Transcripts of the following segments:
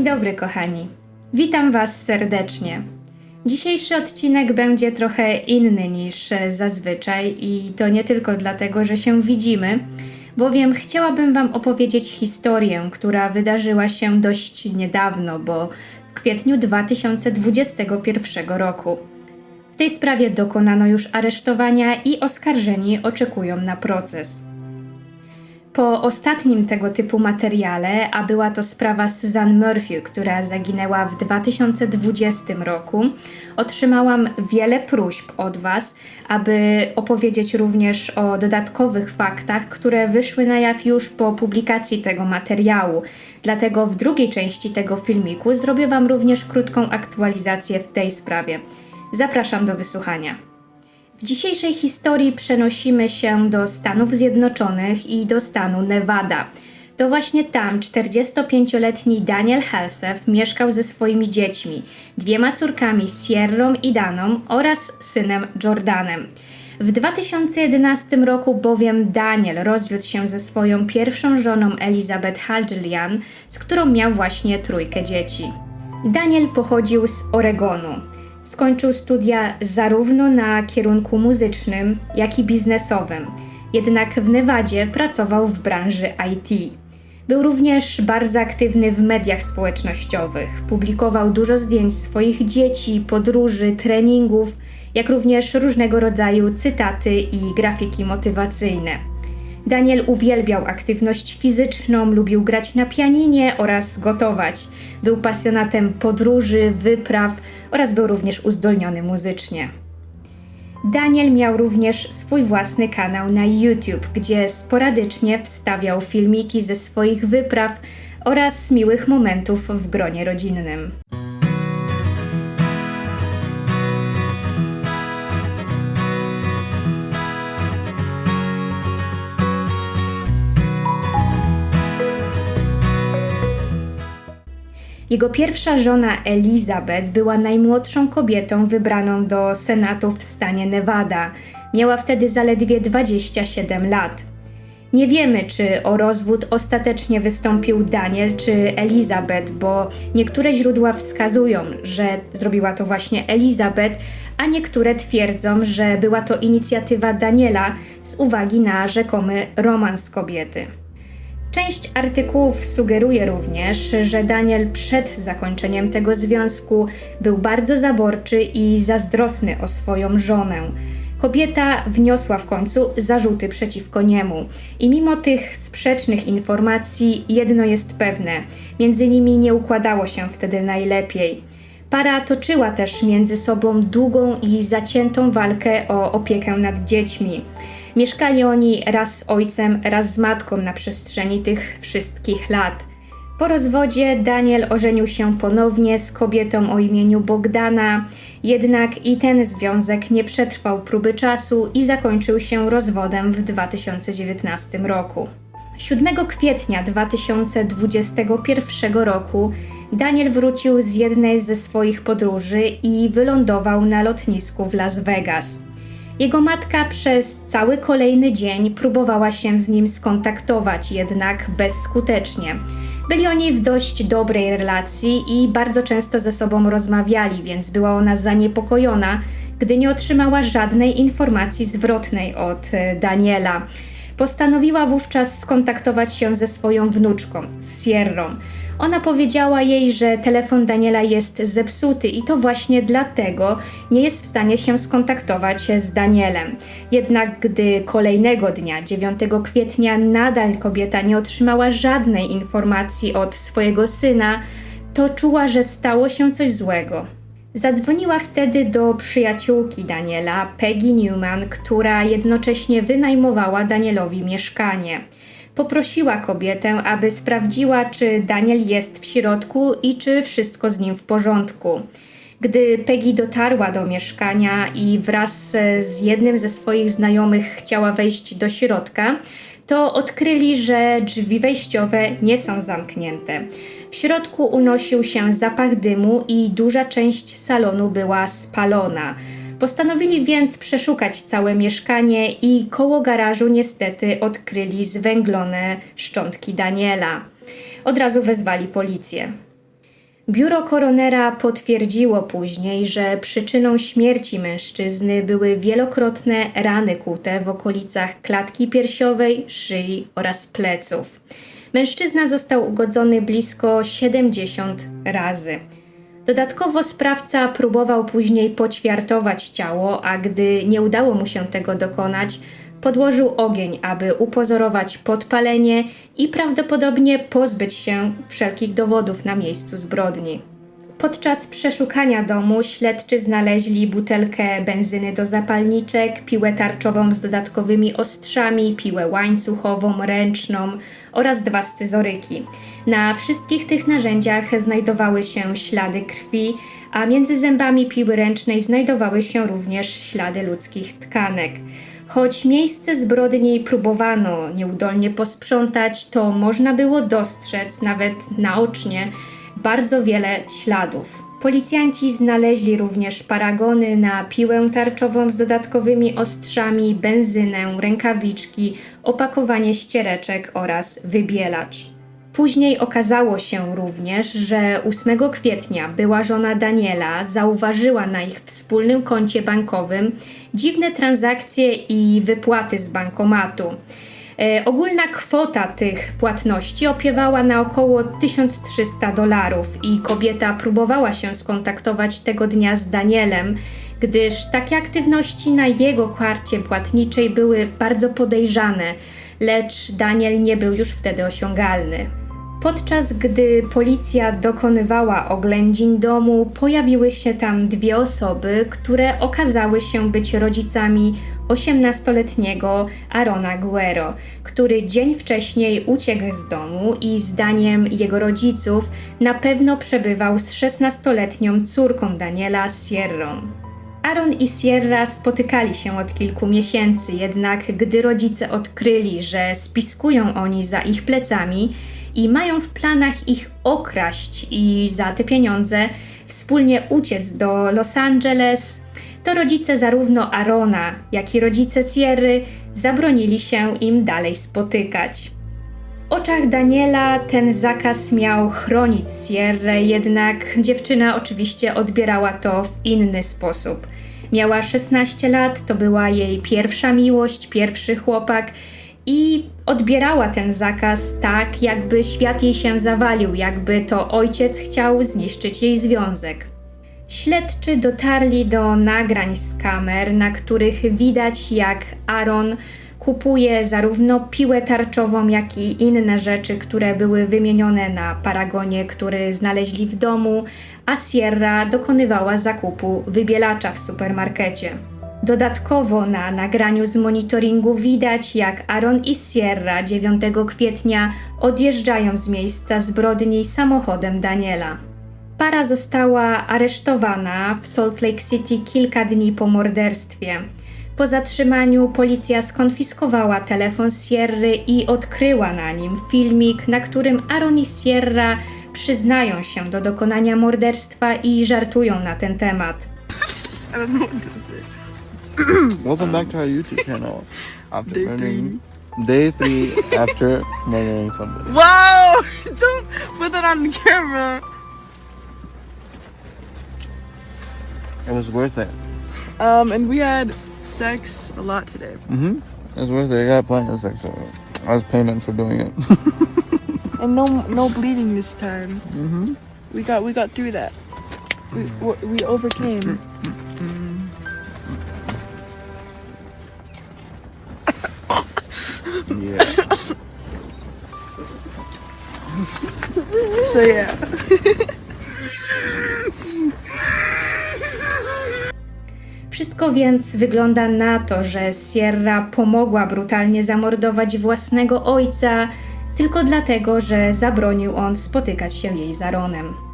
Dzień dobry, kochani. Witam Was serdecznie. Dzisiejszy odcinek będzie trochę inny niż zazwyczaj, i to nie tylko dlatego, że się widzimy, bowiem chciałabym Wam opowiedzieć historię, która wydarzyła się dość niedawno, bo w kwietniu 2021 roku. W tej sprawie dokonano już aresztowania i oskarżeni oczekują na proces. Po ostatnim tego typu materiale, a była to sprawa Susan Murphy, która zaginęła w 2020 roku, otrzymałam wiele próśb od Was, aby opowiedzieć również o dodatkowych faktach, które wyszły na jaw już po publikacji tego materiału. Dlatego w drugiej części tego filmiku zrobię Wam również krótką aktualizację w tej sprawie. Zapraszam do wysłuchania. W dzisiejszej historii przenosimy się do Stanów Zjednoczonych i do stanu Nevada. To właśnie tam 45-letni Daniel Halsef mieszkał ze swoimi dziećmi, dwiema córkami Sierrą i Daną oraz synem Jordanem. W 2011 roku bowiem Daniel rozwiódł się ze swoją pierwszą żoną Elizabeth Halgelian, z którą miał właśnie trójkę dzieci. Daniel pochodził z Oregonu. Skończył studia zarówno na kierunku muzycznym, jak i biznesowym. Jednak w Nevadzie pracował w branży IT. Był również bardzo aktywny w mediach społecznościowych. Publikował dużo zdjęć swoich dzieci, podróży, treningów, jak również różnego rodzaju cytaty i grafiki motywacyjne. Daniel uwielbiał aktywność fizyczną, lubił grać na pianinie oraz gotować. Był pasjonatem podróży, wypraw oraz był również uzdolniony muzycznie. Daniel miał również swój własny kanał na YouTube, gdzie sporadycznie wstawiał filmiki ze swoich wypraw oraz miłych momentów w gronie rodzinnym. Jego pierwsza żona Elizabeth była najmłodszą kobietą wybraną do Senatu w stanie Nevada. Miała wtedy zaledwie 27 lat. Nie wiemy, czy o rozwód ostatecznie wystąpił Daniel czy Elizabeth, bo niektóre źródła wskazują, że zrobiła to właśnie Elizabeth, a niektóre twierdzą, że była to inicjatywa Daniela z uwagi na rzekomy romans kobiety. Część artykułów sugeruje również, że Daniel przed zakończeniem tego związku był bardzo zaborczy i zazdrosny o swoją żonę. Kobieta wniosła w końcu zarzuty przeciwko niemu. I mimo tych sprzecznych informacji, jedno jest pewne: między nimi nie układało się wtedy najlepiej. Para toczyła też między sobą długą i zaciętą walkę o opiekę nad dziećmi. Mieszkali oni raz z ojcem, raz z matką na przestrzeni tych wszystkich lat. Po rozwodzie Daniel ożenił się ponownie z kobietą o imieniu Bogdana, jednak i ten związek nie przetrwał próby czasu i zakończył się rozwodem w 2019 roku. 7 kwietnia 2021 roku Daniel wrócił z jednej ze swoich podróży i wylądował na lotnisku w Las Vegas. Jego matka przez cały kolejny dzień próbowała się z nim skontaktować, jednak bezskutecznie. Byli oni w dość dobrej relacji i bardzo często ze sobą rozmawiali, więc była ona zaniepokojona, gdy nie otrzymała żadnej informacji zwrotnej od e, Daniela. Postanowiła wówczas skontaktować się ze swoją wnuczką, Sierrą. Ona powiedziała jej, że telefon Daniela jest zepsuty i to właśnie dlatego nie jest w stanie się skontaktować z Danielem. Jednak gdy kolejnego dnia, 9 kwietnia, nadal kobieta nie otrzymała żadnej informacji od swojego syna, to czuła, że stało się coś złego. Zadzwoniła wtedy do przyjaciółki Daniela, Peggy Newman, która jednocześnie wynajmowała Danielowi mieszkanie. Poprosiła kobietę, aby sprawdziła, czy Daniel jest w środku i czy wszystko z nim w porządku. Gdy Peggy dotarła do mieszkania i wraz z jednym ze swoich znajomych chciała wejść do środka, to odkryli, że drzwi wejściowe nie są zamknięte. W środku unosił się zapach dymu i duża część salonu była spalona. Postanowili więc przeszukać całe mieszkanie i koło garażu niestety odkryli zwęglone szczątki Daniela. Od razu wezwali policję. Biuro koronera potwierdziło później, że przyczyną śmierci mężczyzny były wielokrotne rany kute w okolicach klatki piersiowej, szyi oraz pleców. Mężczyzna został ugodzony blisko 70 razy. Dodatkowo sprawca próbował później poćwiartować ciało, a gdy nie udało mu się tego dokonać, podłożył ogień, aby upozorować podpalenie i prawdopodobnie pozbyć się wszelkich dowodów na miejscu zbrodni. Podczas przeszukania domu śledczy znaleźli butelkę benzyny do zapalniczek, piłę tarczową z dodatkowymi ostrzami, piłę łańcuchową, ręczną oraz dwa scyzoryki. Na wszystkich tych narzędziach znajdowały się ślady krwi, a między zębami piły ręcznej znajdowały się również ślady ludzkich tkanek. Choć miejsce zbrodni próbowano nieudolnie posprzątać, to można było dostrzec nawet naocznie bardzo wiele śladów. Policjanci znaleźli również paragony na piłę tarczową z dodatkowymi ostrzami, benzynę, rękawiczki, opakowanie ściereczek oraz wybielacz. Później okazało się również, że 8 kwietnia była żona Daniela zauważyła na ich wspólnym koncie bankowym dziwne transakcje i wypłaty z bankomatu. E, ogólna kwota tych płatności opiewała na około 1300 dolarów i kobieta próbowała się skontaktować tego dnia z Danielem, gdyż takie aktywności na jego karcie płatniczej były bardzo podejrzane, lecz Daniel nie był już wtedy osiągalny. Podczas gdy policja dokonywała oględzin domu, pojawiły się tam dwie osoby, które okazały się być rodzicami 18-letniego Arona Guerro, który dzień wcześniej uciekł z domu i zdaniem jego rodziców na pewno przebywał z 16-letnią córką Daniela Sierrą. Aaron i Sierra spotykali się od kilku miesięcy, jednak gdy rodzice odkryli, że spiskują oni za ich plecami, i mają w planach ich okraść i za te pieniądze wspólnie uciec do Los Angeles, to rodzice zarówno Arona, jak i rodzice Sierry zabronili się im dalej spotykać. W oczach Daniela ten zakaz miał chronić Sierrę, jednak dziewczyna oczywiście odbierała to w inny sposób. Miała 16 lat, to była jej pierwsza miłość, pierwszy chłopak i odbierała ten zakaz tak, jakby świat jej się zawalił, jakby to ojciec chciał zniszczyć jej związek. Śledczy dotarli do nagrań z kamer, na których widać, jak Aaron kupuje zarówno piłę tarczową, jak i inne rzeczy, które były wymienione na paragonie, który znaleźli w domu, a Sierra dokonywała zakupu wybielacza w supermarkecie. Dodatkowo na nagraniu z monitoringu widać, jak Aaron i Sierra 9 kwietnia odjeżdżają z miejsca zbrodni samochodem Daniela. Para została aresztowana w Salt Lake City kilka dni po morderstwie. Po zatrzymaniu policja skonfiskowała telefon Sierry i odkryła na nim filmik, na którym Aaron i Sierra przyznają się do dokonania morderstwa i żartują na ten temat. I don't know what. Welcome back to our YouTube channel. After Day murdering, day three after murdering somebody. Whoa! Don't put that on the camera. It was worth it. Um, and we had sex a lot today. Mm-hmm. It was worth it. I got plenty of sex. So I was payment for doing it. And no no bleeding this time. mm-hmm. We got we got through that. We we- we overcame. So yeah. Wszystko więc wygląda na to, że Sierra pomogła brutalnie zamordować własnego ojca tylko dlatego, że zabronił on spotykać się jej z.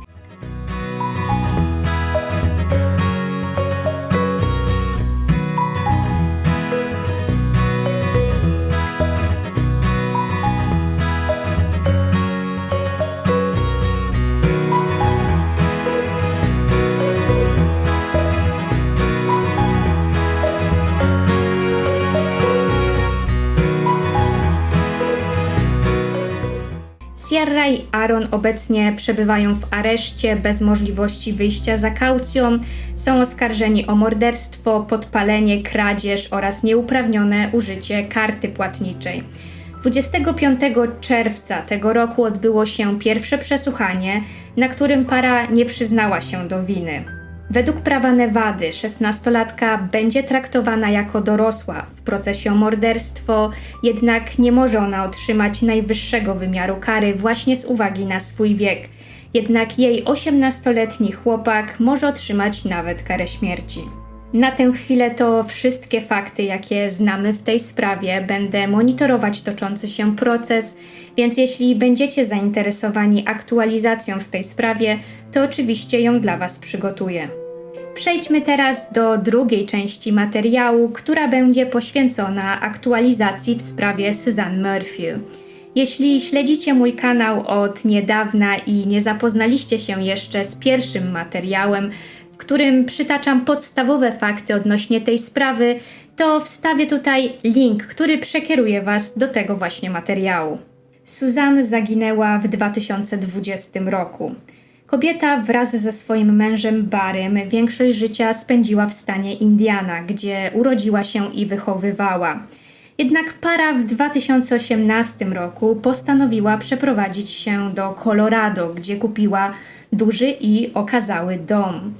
Obecnie przebywają w areszcie bez możliwości wyjścia za kaucją. Są oskarżeni o morderstwo, podpalenie, kradzież oraz nieuprawnione użycie karty płatniczej. 25 czerwca tego roku odbyło się pierwsze przesłuchanie, na którym para nie przyznała się do winy. Według prawa Nevady 16-latka będzie traktowana jako dorosła w procesie o morderstwo, jednak nie może ona otrzymać najwyższego wymiaru kary właśnie z uwagi na swój wiek. Jednak jej 18-letni chłopak może otrzymać nawet karę śmierci. Na tę chwilę to wszystkie fakty, jakie znamy w tej sprawie. Będę monitorować toczący się proces, więc jeśli będziecie zainteresowani aktualizacją w tej sprawie, to oczywiście ją dla Was przygotuję. Przejdźmy teraz do drugiej części materiału, która będzie poświęcona aktualizacji w sprawie Suzanne Murphy. Jeśli śledzicie mój kanał od niedawna i nie zapoznaliście się jeszcze z pierwszym materiałem, w którym przytaczam podstawowe fakty odnośnie tej sprawy, to wstawię tutaj link, który przekieruje Was do tego właśnie materiału. Suzanne zaginęła w 2020 roku. Kobieta wraz ze swoim mężem Barym większość życia spędziła w stanie Indiana, gdzie urodziła się i wychowywała. Jednak para w 2018 roku postanowiła przeprowadzić się do Colorado, gdzie kupiła duży i okazały dom.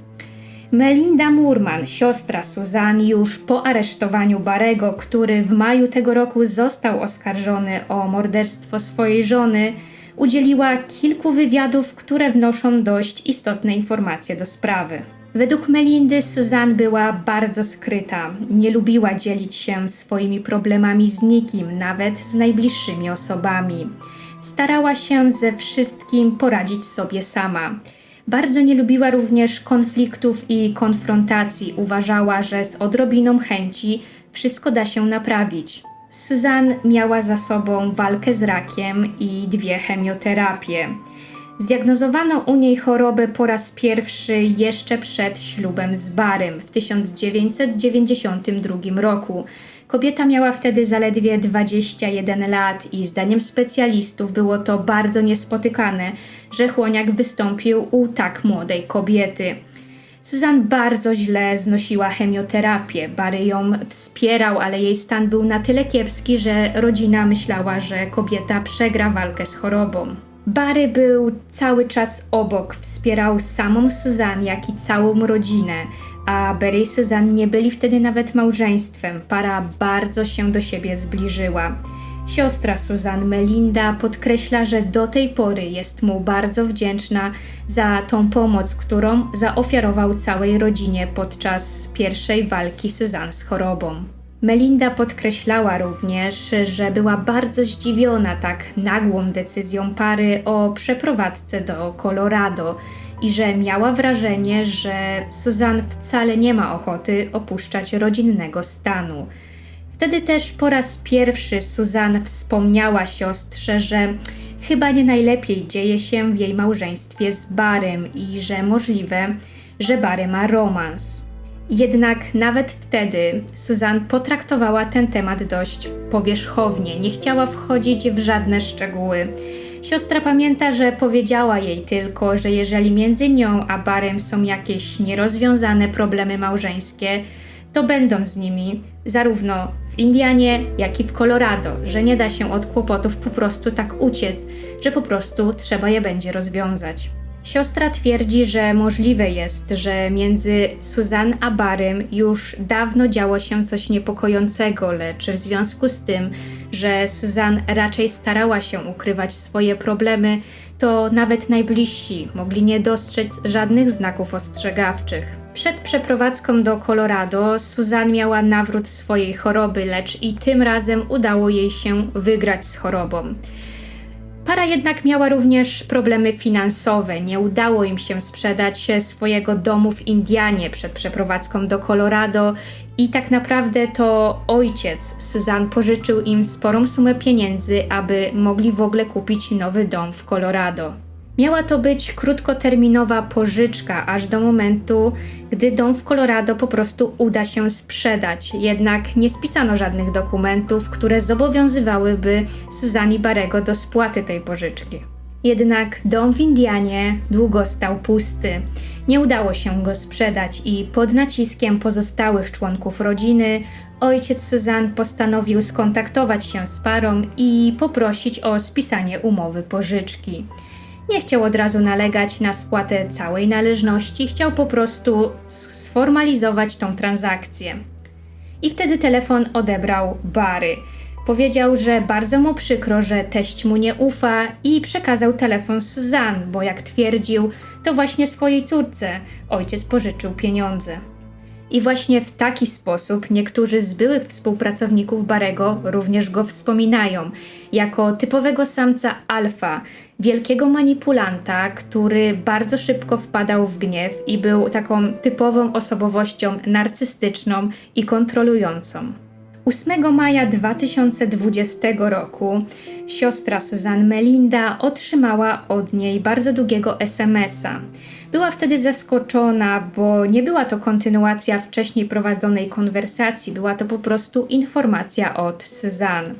Melinda Murman, siostra Suzanne, już po aresztowaniu Barego, który w maju tego roku został oskarżony o morderstwo swojej żony, udzieliła kilku wywiadów, które wnoszą dość istotne informacje do sprawy. Według Melindy Suzanne była bardzo skryta, nie lubiła dzielić się swoimi problemami z nikim, nawet z najbliższymi osobami. Starała się ze wszystkim poradzić sobie sama. Bardzo nie lubiła również konfliktów i konfrontacji. Uważała, że z odrobiną chęci wszystko da się naprawić. Suzanne miała za sobą walkę z rakiem i dwie chemioterapie. Zdiagnozowano u niej chorobę po raz pierwszy jeszcze przed ślubem z Barym w 1992 roku. Kobieta miała wtedy zaledwie 21 lat i zdaniem specjalistów było to bardzo niespotykane, że chłoniak wystąpił u tak młodej kobiety. Suzanne bardzo źle znosiła chemioterapię. Barry ją wspierał, ale jej stan był na tyle kiepski, że rodzina myślała, że kobieta przegra walkę z chorobą. Barry był cały czas obok, wspierał samą Suzanne, jak i całą rodzinę, a Barry i Suzanne nie byli wtedy nawet małżeństwem. Para bardzo się do siebie zbliżyła. Siostra Suzanne Melinda podkreśla, że do tej pory jest mu bardzo wdzięczna za tą pomoc, którą zaofiarował całej rodzinie podczas pierwszej walki Suzanne z chorobą. Melinda podkreślała również, że była bardzo zdziwiona tak nagłą decyzją pary o przeprowadzce do Colorado i że miała wrażenie, że Suzanne wcale nie ma ochoty opuszczać rodzinnego stanu. Wtedy też po raz pierwszy Suzanne wspomniała siostrze, że chyba nie najlepiej dzieje się w jej małżeństwie z Barym i że możliwe, że Bary ma romans. Jednak nawet wtedy Suzanne potraktowała ten temat dość powierzchownie, nie chciała wchodzić w żadne szczegóły. Siostra pamięta, że powiedziała jej tylko, że jeżeli między nią a Barem są jakieś nierozwiązane problemy małżeńskie, to będą z nimi zarówno w Indianie, jak i w Colorado, że nie da się od kłopotów po prostu tak uciec, że po prostu trzeba je będzie rozwiązać. Siostra twierdzi, że możliwe jest, że między Suzanne a Barym już dawno działo się coś niepokojącego, lecz w związku z tym, że Suzanne raczej starała się ukrywać swoje problemy, to nawet najbliżsi mogli nie dostrzec żadnych znaków ostrzegawczych. Przed przeprowadzką do Colorado Suzanne miała nawrót swojej choroby, lecz i tym razem udało jej się wygrać z chorobą. Para jednak miała również problemy finansowe. Nie udało im się sprzedać swojego domu w Indianie przed przeprowadzką do Colorado i tak naprawdę to ojciec Suzanne pożyczył im sporą sumę pieniędzy, aby mogli w ogóle kupić nowy dom w Colorado. Miała to być krótkoterminowa pożyczka, aż do momentu, gdy dom w Colorado po prostu uda się sprzedać. Jednak nie spisano żadnych dokumentów, które zobowiązywałyby Suzanne Barego do spłaty tej pożyczki. Jednak dom w Indianie długo stał pusty. Nie udało się go sprzedać i pod naciskiem pozostałych członków rodziny ojciec Suzanne postanowił skontaktować się z parą i poprosić o spisanie umowy pożyczki. Nie chciał od razu nalegać na spłatę całej należności, chciał po prostu sformalizować tą transakcję. I wtedy telefon odebrał Bary. Powiedział, że bardzo mu przykro, że teść mu nie ufa i przekazał telefon Suzanne, bo jak twierdził, to właśnie swojej córce ojciec pożyczył pieniądze. I właśnie w taki sposób niektórzy z byłych współpracowników Barego również go wspominają jako typowego samca alfa, wielkiego manipulanta, który bardzo szybko wpadał w gniew i był taką typową osobowością narcystyczną i kontrolującą. 8 maja 2020 roku siostra Suzanne Melinda otrzymała od niej bardzo długiego SMS-a. Była wtedy zaskoczona, bo nie była to kontynuacja wcześniej prowadzonej konwersacji, była to po prostu informacja od Suzanne.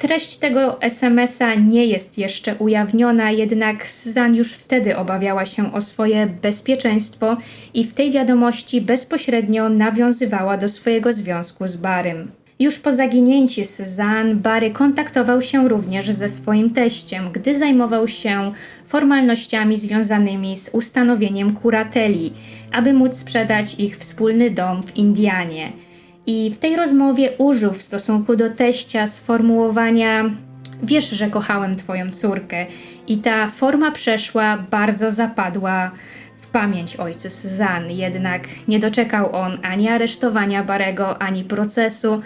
Treść tego SMS-a nie jest jeszcze ujawniona, jednak Suzanne już wtedy obawiała się o swoje bezpieczeństwo i w tej wiadomości bezpośrednio nawiązywała do swojego związku z Barym. Już po zaginięciu Suzanne, Barry kontaktował się również ze swoim teściem, gdy zajmował się formalnościami związanymi z ustanowieniem kurateli, aby móc sprzedać ich wspólny dom w Indianie. I w tej rozmowie użył w stosunku do teścia sformułowania: Wiesz, że kochałem twoją córkę. I ta forma przeszła, bardzo zapadła w pamięć ojcu Suzanny. Jednak nie doczekał on ani aresztowania Barego, ani procesu,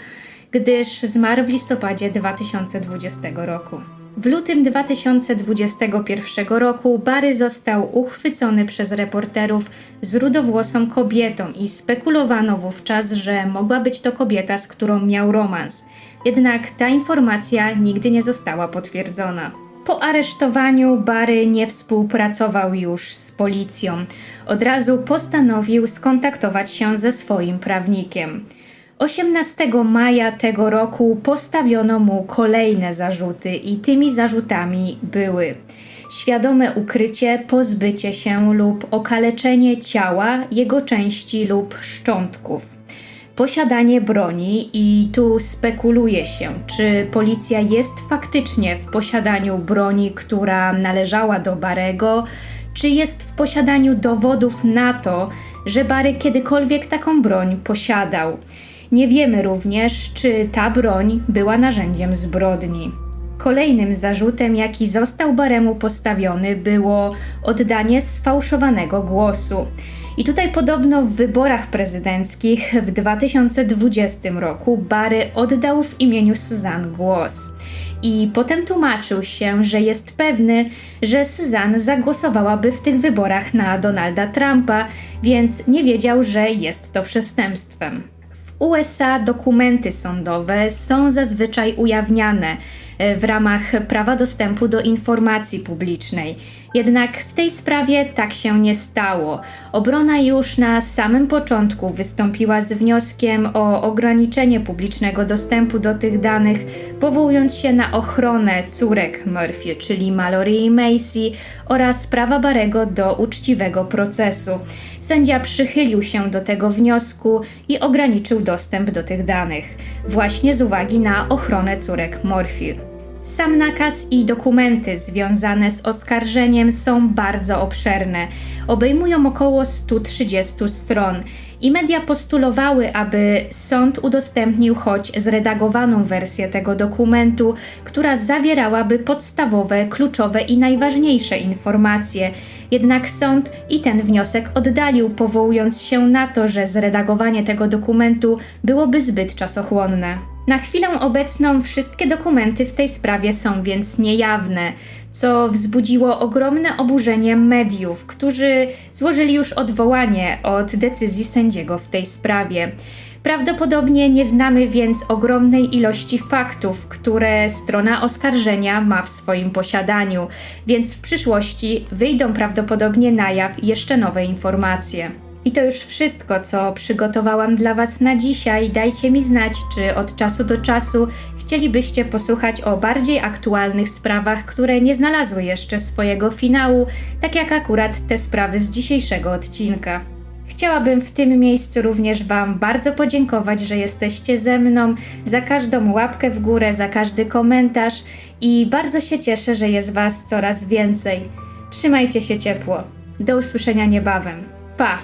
gdyż zmarł w listopadzie 2020 roku. W lutym 2021 roku Barry został uchwycony przez reporterów z rudowłosą kobietą i spekulowano wówczas, że mogła być to kobieta, z którą miał romans. Jednak ta informacja nigdy nie została potwierdzona. Po aresztowaniu Barry nie współpracował już z policją. Od razu postanowił skontaktować się ze swoim prawnikiem. 18 maja tego roku postawiono mu kolejne zarzuty, i tymi zarzutami były świadome ukrycie, pozbycie się lub okaleczenie ciała, jego części lub szczątków. Posiadanie broni, i tu spekuluje się, czy policja jest faktycznie w posiadaniu broni, która należała do Barego, czy jest w posiadaniu dowodów na to, że Bary kiedykolwiek taką broń posiadał. Nie wiemy również, czy ta broń była narzędziem zbrodni. Kolejnym zarzutem, jaki został Baremu postawiony, było oddanie sfałszowanego głosu. I tutaj podobno w wyborach prezydenckich w 2020 roku Barry oddał w imieniu Suzanne głos. I potem tłumaczył się, że jest pewny, że Suzanne zagłosowałaby w tych wyborach na Donalda Trumpa, więc nie wiedział, że jest to przestępstwem. W USA dokumenty sądowe są zazwyczaj ujawniane e, w ramach prawa dostępu do informacji publicznej. Jednak w tej sprawie tak się nie stało. Obrona już na samym początku wystąpiła z wnioskiem o ograniczenie publicznego dostępu do tych danych, powołując się na ochronę córek Murphy, czyli Mallory i Macy, oraz prawa Barego do uczciwego procesu. Sędzia przychylił się do tego wniosku i ograniczył dostęp do tych danych, właśnie z uwagi na ochronę córek Murphy. Sam nakaz i dokumenty związane z oskarżeniem są bardzo obszerne. Obejmują około 130 stron i media postulowały, aby sąd udostępnił choć zredagowaną wersję tego dokumentu, która zawierałaby podstawowe, kluczowe i najważniejsze informacje. Jednak sąd i ten wniosek oddalił, powołując się na to, że zredagowanie tego dokumentu byłoby zbyt czasochłonne. Na chwilę obecną wszystkie dokumenty w tej sprawie są więc niejawne, co wzbudziło ogromne oburzenie mediów, którzy złożyli już odwołanie od decyzji sędziego w tej sprawie. Prawdopodobnie nie znamy więc ogromnej ilości faktów, które strona oskarżenia ma w swoim posiadaniu, więc w przyszłości wyjdą prawdopodobnie na jaw jeszcze nowe informacje. I to już wszystko, co przygotowałam dla Was na dzisiaj. Dajcie mi znać, czy od czasu do czasu chcielibyście posłuchać o bardziej aktualnych sprawach, które nie znalazły jeszcze swojego finału, tak jak akurat te sprawy z dzisiejszego odcinka. Chciałabym w tym miejscu również Wam bardzo podziękować, że jesteście ze mną, za każdą łapkę w górę, za każdy komentarz i bardzo się cieszę, że jest Was coraz więcej. Trzymajcie się ciepło. Do usłyszenia niebawem. Pa!